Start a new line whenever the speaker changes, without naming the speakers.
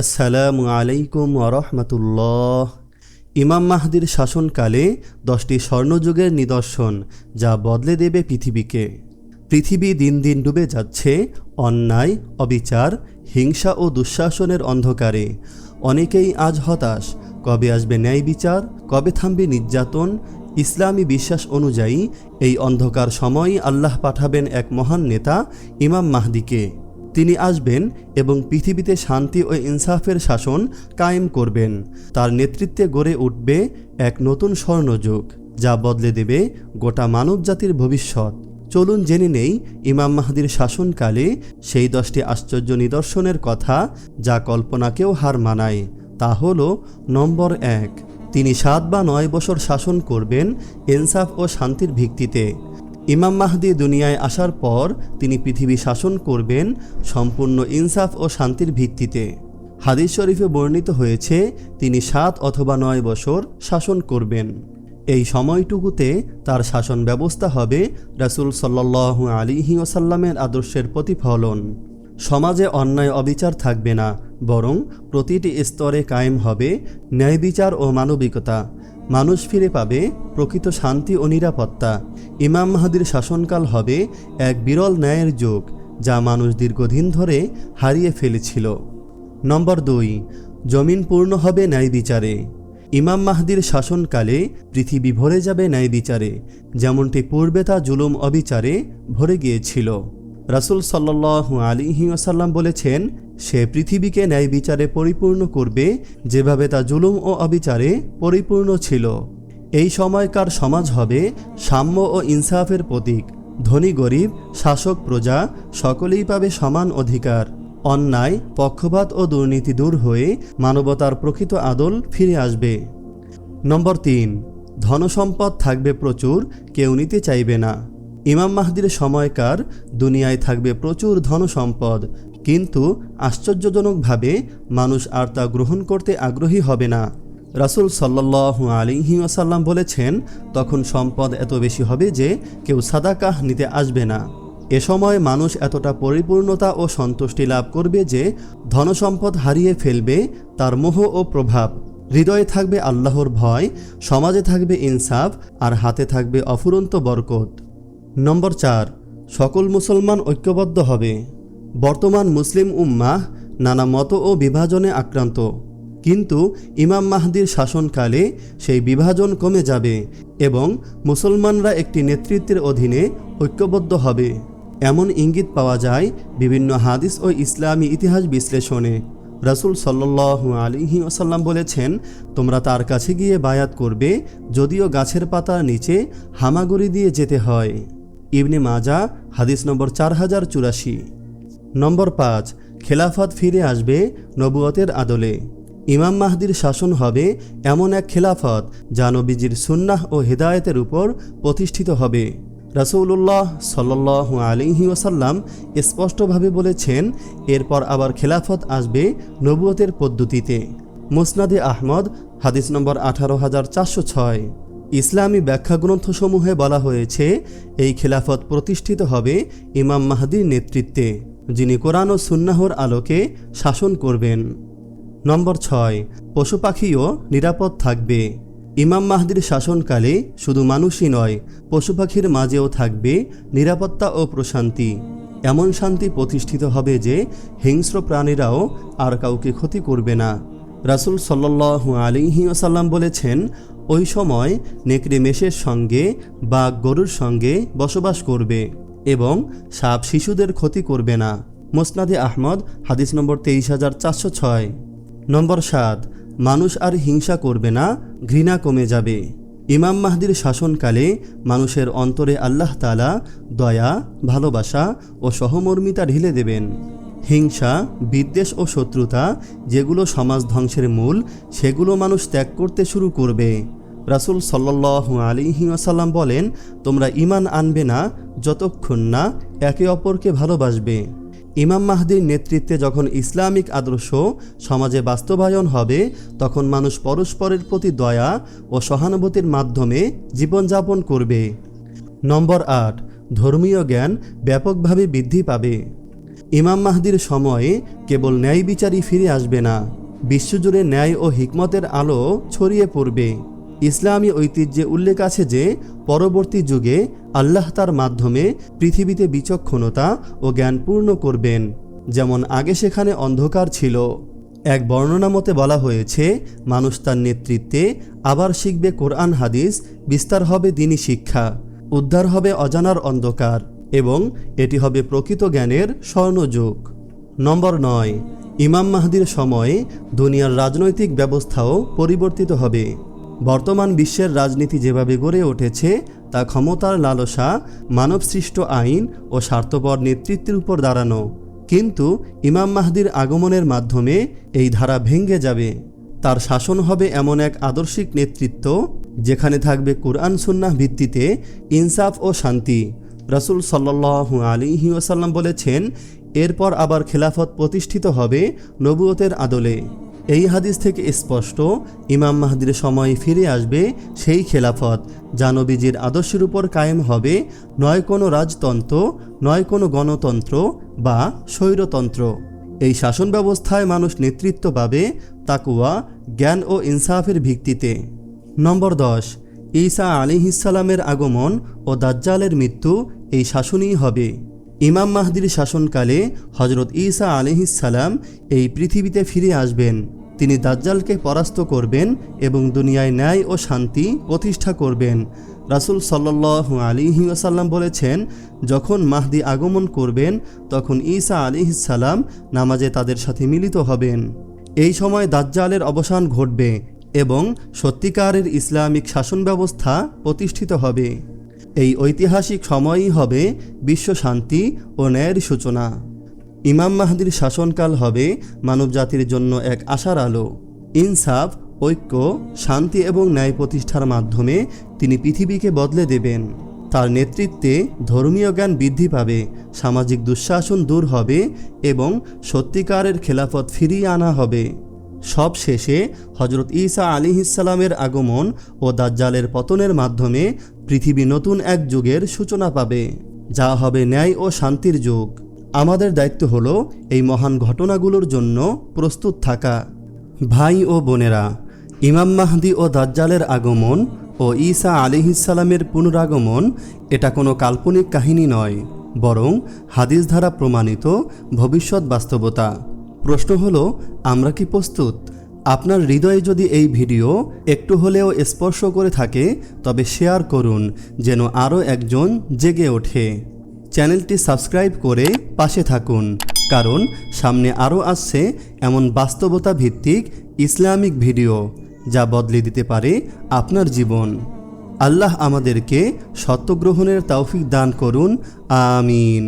আসসালামু আলাইকুম আরহামতুল্লাহ ইমাম মাহদির শাসনকালে দশটি স্বর্ণযুগের নিদর্শন যা বদলে দেবে পৃথিবীকে। পৃথিবী দিন দিন ডুবে যাচ্ছে, অন্যায়, অবিচার, হিংসা ও দুঃশাসনের অন্ধকারে। অনেকেই আজ হতাশ, কবে আসবে ন্যায় বিচার, কবে থামবে নির্যাতন, ইসলামী বিশ্বাস অনুযায়ী এই অন্ধকার সময়ই আল্লাহ পাঠাবেন এক মহান নেতা, ইমাম মাহদিকে। তিনি আসবেন এবং পৃথিবীতে শান্তি ও ইনসাফের শাসন কায়েম করবেন। তার নেতৃত্বে গড়ে উঠবে এক নতুন স্বর্ণযুগ, যা বদলে দেবে গোটা মানবজাতির ভবিষ্যৎ। চলুন জেনে নেই ইমাম মাহাদির শাসনকালে সেই দশটি আশ্চর্য নিদর্শনের কথা যা কল্পনাকেও হার মানায়। তা হল, নম্বর এক, তিনি সাত বা নয় বছর শাসন করবেন ইনসাফ ও শান্তির ভিত্তিতে। ইমাম মাহদি দুনিয়ায় আসার পর তিনি পৃথিবী শাসন করবেন সম্পূর্ণ ইনসাফ ও শান্তির ভিত্তিতে। হাদিস শরীফে বর্ণিত হয়েছে, তিনি সাত অথবা নয় বছর শাসন করবেন। এই সময়টুকুতে তার শাসন ব্যবস্থা হবে রাসুল সাল্লাহ আলিহি ওসাল্লামের আদর্শের প্রতিফলন। সমাজে অন্যায় অবিচার থাকবে না, বরং প্রতিটি স্তরে কায়েম হবে ন্যায় বিচার ও মানবিকতা। মানুষ ফিরে পাবে প্রকৃত শান্তি ও নিরাপত্তা। ইমাম মাহাদির শাসনকাল হবে এক বিরল ন্যায়ের যুগ, যা মানুষ দীর্ঘদিন ধরে হারিয়ে ফেলেছিল। নম্বর দুই, জমিন পূর্ণ হবে ন্যায় বিচারে। ইমাম মাহাদির শাসনকালে পৃথিবী ভরে যাবে ন্যায় বিচারে, যেমনটি পূর্বে তা জুলুম অবিচারে ভরে গিয়েছিল। রাসুল সাল্লাহ আলিহি আসাল্লাম বলেছেন, সে পৃথিবীকে ন্যায় বিচারে পরিপূর্ণ করবে, যেভাবে তা জুলুম ও অবিচারে পরিপূর্ণ ছিল। এই সময়কার সমাজ হবে সাম্য ও ইনসাফের প্রতীক। ধনী গরিব, শাসক প্রজা, সকলেই পাবে সমান অধিকার। অন্যায়, পক্ষপাত ও দুর্নীতি দূর হয়ে মানবতার প্রকৃত আদল ফিরে আসবে। নম্বর তিন, ধনসম্পদ থাকবে প্রচুর, কেউ নিতে চাইবে না। ইমাম মাহদির সময়কার দুনিয়ায় থাকবে প্রচুর ধনসম্পদ, কিন্তু আশ্চর্যজনকভাবে মানুষ আর তা গ্রহণ করতে আগ্রহী হবে না। রাসুল সাল্লাহ আলিহি আসাল্লাম বলেছেন, তখন সম্পদ এত বেশি হবে যে কেউ সাদাকাহ নিতে আসবে না। এ সময় মানুষ এতটা পরিপূর্ণতা ও সন্তুষ্টি লাভ করবে যে ধনসম্পদ হারিয়ে ফেলবে তার মোহ ও প্রভাব। হৃদয়ে থাকবে আল্লাহর ভয়, সমাজে থাকবে ইনসাফ আর হাতে থাকবে অফুরন্ত বরকত। নম্বর চার, সকল মুসলমান ঐক্যবদ্ধ হবে। বর্তমান মুসলিম উম্মাহ নানা মত ও বিভাজনে আক্রান্ত। কিন্তু ইমাম মাহদির শাসনকালে সেই বিভাজন কমে যাবে এবং মুসলমানরা একটি নেতৃত্বের অধীনে ঐক্যবদ্ধ হবে। এমন ইঙ্গিত পাওয়া যায় বিভিন্ন হাদিস ও ইসলামী ইতিহাস বিশ্লেষণে। রাসুল সাল্লু আলিহি ওসাল্লাম বলেছেন, তোমরা তার কাছে গিয়ে বায়াত করবে, যদিও গাছের পাতার নিচে হামাগুড়ি দিয়ে যেতে হয়। ইবনে মাজা, হাদিস নম্বর চার হাজার চুরাশি। নম্বর পাঁচ, খেলাফত ফিরে আসবে নবুয়তের আদলে। ইমাম মাহদির শাসন হবে এমন এক খেলাফত যা নবীজির সুন্নাহ ও হেদায়েতের উপর প্রতিষ্ঠিত হবে। রাসৌল্লাহ সাল্লাহ আলিহি ওসাল্লাম স্পষ্টভাবে বলেছেন, এরপর আবার খেলাফত আসবে নবুয়তের পদ্ধতিতে। মুসনাদে আহমদ, হাদিস নম্বর আঠারো হাজার চারশো ছয়। ইসলামী ব্যাখ্যা গ্রন্থসমূহে বলা হয়েছে, এই খেলাফত প্রতিষ্ঠিত হবে ইমাম মাহাদির নেতৃত্বে, যিনি কোরআন ও সুন্নাহর আলোকে শাসন করবেন। নম্বর ছয়, পশু পাখিও নিরাপদ থাকবে। ইমাম মাহদির শাসনকালে শুধু মানুষই নয়, পশু পাখির মাঝেও থাকবে নিরাপত্তা ও প্রশান্তি। এমন শান্তি প্রতিষ্ঠিত হবে যে হিংস্র প্রাণীরাও আর কাউকে ক্ষতি করবে না। রাসুল সাল্লু আলিহি আসাল্লাম বলেছেন ওই সময় নেকড়ে মেষের সঙ্গে বা গরুর সঙ্গে বসবাস করবে এবং সাপ শিশুদের ক্ষতি করবে না। মোসনাদে আহমদ, হাদিস নম্বর তেইশ হাজার চারশো ছয়। নম্বর সাত, মানুষ আর হিংসা করবে না, ঘৃণা কমে যাবে। ইমাম মাহদির শাসনকালে মানুষের অন্তরে আল্লাহ তালা দয়া, ভালোবাসা ও সহমর্মিতা ঢেলে দেবেন। হিংসা, বিদ্বেষ ও শত্রুতা, যেগুলো সমাজ ধ্বংসের মূল, সেগুলো মানুষ ত্যাগ করতে শুরু করবে। রাসুল সাল্লাহ আলিহি আসাল্লাম বলেন, তোমরা ইমান আনবে না, যতক্ষণ না একে অপরকে ভালোবাসবে। ইমাম মাহদির নেতৃত্বে যখন ইসলামিক আদর্শ সমাজে বাস্তবায়ন হবে, তখন মানুষ পরস্পরের প্রতি দয়া ও সহানুভূতির মাধ্যমে জীবনযাপন করবে। নম্বর আট, ধর্মীয় জ্ঞান ব্যাপকভাবে বৃদ্ধি পাবে। ইমাম মাহদির সময়ে কেবল ন্যায় বিচারই ফিরে আসবে না, বিশ্বজুড়ে ন্যায় ও হিকমতের আলো ছড়িয়ে পড়বে। ইসলামী ঐতিহ্যে উল্লেখ আছে যে, পরবর্তী যুগে আল্লাহ তার মাধ্যমে পৃথিবীতে বিচক্ষণতা ও জ্ঞান পূর্ণ করবেন। যেমন আগে সেখানে অন্ধকার ছিল। এক বর্ণনা মতে বলা হয়েছে, মানুষ তার নেতৃত্বে আবার শিখবে কোরআন হাদিস, বিস্তার হবে দিনী শিক্ষা, উদ্ধার হবে অজানার অন্ধকার। এবং এটি হবে প্রকৃত জ্ঞানের স্বর্ণযুগ। নম্বর নয়, ইমাম মাহাদির সময়ে দুনিয়ার রাজনৈতিক ব্যবস্থাও পরিবর্তিত হবে। বর্তমান বিশ্বের রাজনীতি যেভাবে গড়ে উঠেছে, তা ক্ষমতার লালসা, মানবসৃষ্ট আইন ও স্বার্থপর নেতৃত্বের উপর দাঁড়ানো। কিন্তু ইমাম মাহাদির আগমনের মাধ্যমে এই ধারা ভেঙে যাবে। তার শাসন হবে এমন এক আদর্শিক নেতৃত্ব, যেখানে থাকবে কুরআন সুন্নাহ ভিত্তিতে ইনসাফ ও শান্তি। রাসুল সাল্লাহু আলিহি ওসাল্লাম বলেছেন, এরপর আবার খেলাফত প্রতিষ্ঠিত হবে নবুয়তের আদলে। এই হাদিস থেকে স্পষ্ট, ইমাম মাহদির সময় ফিরে আসবে সেই খেলাফত, যা নবীজির আদর্শের উপর কায়েম হবে, নয় কোনো রাজতন্ত্র, নয় কোনো গণতন্ত্র বা স্বৈরতন্ত্র। এই শাসন ব্যবস্থায় মানুষ নেতৃত্ব পাবে তাকুয়া জ্ঞান ও ইনসাফের ভিত্তিতে। নম্বর দশ ঈসা আলিহিসালামের আগমন ও দাজ্জালের মৃত্যু এই শাসনই হবে। ইমাম মাহদির শাসনকালে হজরত ঈসা আলিহিসাল্লাম এই পৃথিবীতে ফিরে আসবেন। তিনি দাজ্জালকে পরাস্ত করবেন এবং দুনিয়ায় ন্যায় ও শান্তি প্রতিষ্ঠা করবেন। রাসুল সাল্লাহ আলিহি ওসাল্লাম বলেছেন, যখন মাহদি আগমন করবেন, তখন ঈসা আলিহিসাল্লাম নামাজে তাদের সাথে মিলিত হবেন। এই সময় দাজ্জালের অবসান ঘটবে এবং সত্যিকারের ইসলামিক শাসন ব্যবস্থা প্রতিষ্ঠিত হবে। এই ঐতিহাসিক সময়ই হবে বিশ্ব শান্তি ও ন্যায়ের সূচনা। ইমাম মাহাদির শাসনকাল হবে মানবজাতির জন্য এক আশার আলো। ইনসাফ, ঐক্য, শান্তি এবং ন্যায় প্রতিষ্ঠার মাধ্যমে তিনি পৃথিবীকে বদলে দেবেন। তার নেতৃত্বে ধর্মীয় জ্ঞান বৃদ্ধি পাবে, সামাজিক দুঃশাসন দূর হবে এবং সত্যিকারের খেলাফত ফিরিয়ে আনা হবে। সব শেষে হজরত ঈসা আলিহিসাল্লামের আগমন ও দাজ্জালের পতনের মাধ্যমে পৃথিবী নতুন এক যুগের সূচনা পাবে, যা হবে ন্যায় ও শান্তির যুগ। আমাদের দায়িত্ব হলো এই মহান ঘটনাগুলোর জন্য প্রস্তুত থাকা। ভাই ও বোনেরা, ইমাম মাহদি ও দাজ্জালের আগমন ও ঈসা আলিহিসাল্লামের পুনরাগমন এটা কোনো কাল্পনিক কাহিনী নয়, বরং হাদিস দ্বারা প্রমাণিত ভবিষ্যৎ বাস্তবতা। প্রশ্ন হলো, আমরা কি প্রস্তুত? আপনার হৃদয়ে যদি এই ভিডিও একটু হলেও স্পর্শ করে থাকে, তবে শেয়ার করুন, যেন আরও একজন জেগে ওঠে। চ্যানেলটি সাবস্ক্রাইব করে পাশে থাকুন, কারণ সামনে আরও আসছে এমন বাস্তবতা ভিত্তিক ইসলামিক ভিডিও, যা বদলে দিতে পারে আপনার জীবন। আল্লাহ আমাদেরকে সত্যগ্রহণের তৌফিক দান করুন, আমিন।